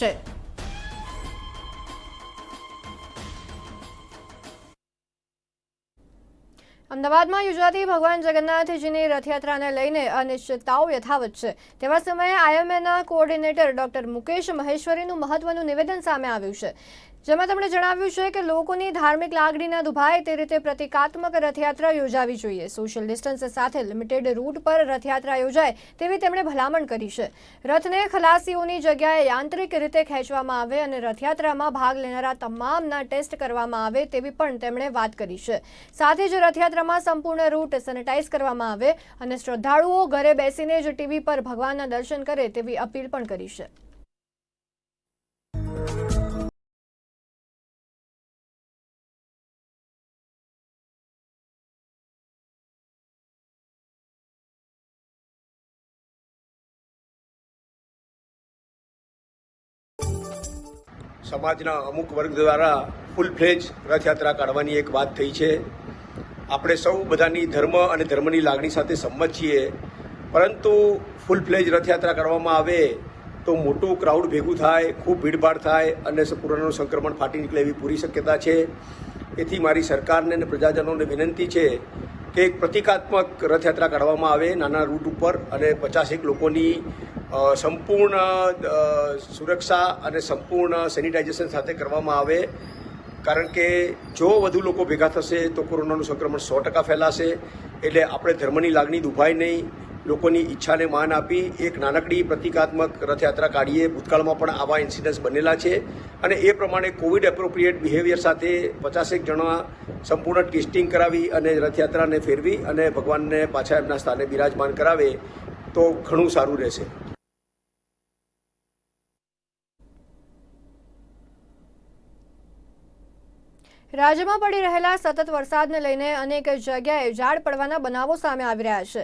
છે અમદાવાદમાં યોજાતી ભગવાન જગન્નાથજીની રથયાત્રાને લઈને અનિશ્ચિતતાઓ યથાવત છે. તેવા સમયે આઈએમએના કોઓર્ડિનેટર ડોક્ટર મુકેશ મહેશ્વરીનું મહત્વનું નિવેદન સામે આવ્યું છે. જેમાં તેમણે જણાવ્યું છે કે લોકોની ધાર્મિક લાગણી ન દુભાય તે રીતે પ્રતિકાત્મક રથયાત્રા યોજાવી જોઈએ. સોશિયલ ડિસ્ટન્સ સાથે લિમિટેડ રૂટ પર રથયાત્રા યોજાય તેવી તેમણે ભલામણ કરી છે. રથને ખલાસીઓની જગ્યાએ યાંત્રિક રીતે ખેંચવામાં આવે અને રથયાત્રામાં ભાગ લેનારા તમામના ટેસ્ટ કરવામાં આવે તેવી પણ તેમણે વાત કરી છે. સાથે જ રથયાત્રામાં સંપૂર્ણ રૂટ સેનેટાઇઝ કરવામાં આવે અને શ્રદ્ધાળુઓ ઘરે બેસીને જ ટીવી પર ભગવાનના દર્શન કરે તેવી અપીલ પણ કરી છે. સમાજના અમુક વર્ગ દ્વારા ફૂલ ફ્લેજ રથયાત્રા કાઢવાની એક વાત થઈ છે. આપણે સૌ બધાની ધર્મ અને ધર્મની લાગણી સાથે સંમત છીએ. પરંતુ ફૂલ ફ્લેજ રથયાત્રા કરવામાં આવે તો મોટું ક્રાઉડ ભેગું થાય, ખૂબ ભીડભાડ થાય અને કોરોનાનું સંક્રમણ ફાટી નીકળે એવી પૂરી શક્યતા છે. એથી મારી સરકારને અને પ્રજાજનોને વિનંતી છે કે એક પ્રતિકાત્મક રથયાત્રા કાઢવામાં આવે નાના રૂટ ઉપર અને પચાસેક લોકોની સંપૂર્ણ સુરક્ષા અને સંપૂર્ણ સેનિટાઇઝેશન સાથે કરવામાં આવે. કારણ કે જો વધુ લોકો ભેગા થશે તો કોરોનાનું સંક્રમણ સો ટકા ફેલાશે. એટલે આપણે ધર્મની લાગણી દુભાય નહીં. લોકોની ઈચ્છાને માન આપી એક નાનકડી પ્રતિકાત્મક રથયાત્રા કાઢીએ. ભૂતકાળમાં પણ આવા ઇન્સિડન્ટ્સ બનેલા છે અને એ પ્રમાણે કોવિડ એપ્રોપ્રિએટ બિહેવિયર સાથે પચાસેક જણા સંપૂર્ણ ટેસ્ટિંગ કરાવી અને રથયાત્રાને ફેરવી અને ભગવાનને પાછા એમના સ્થાને બિરાજમાન કરાવે તો ઘણું સારું રહેશે. રાજ્યમાં પડી રહેલા સતત વરસાદને લઈને અનેક જગ્યાએ ઝાડ પડવાના બનાવો સામે આવી રહ્યા છે.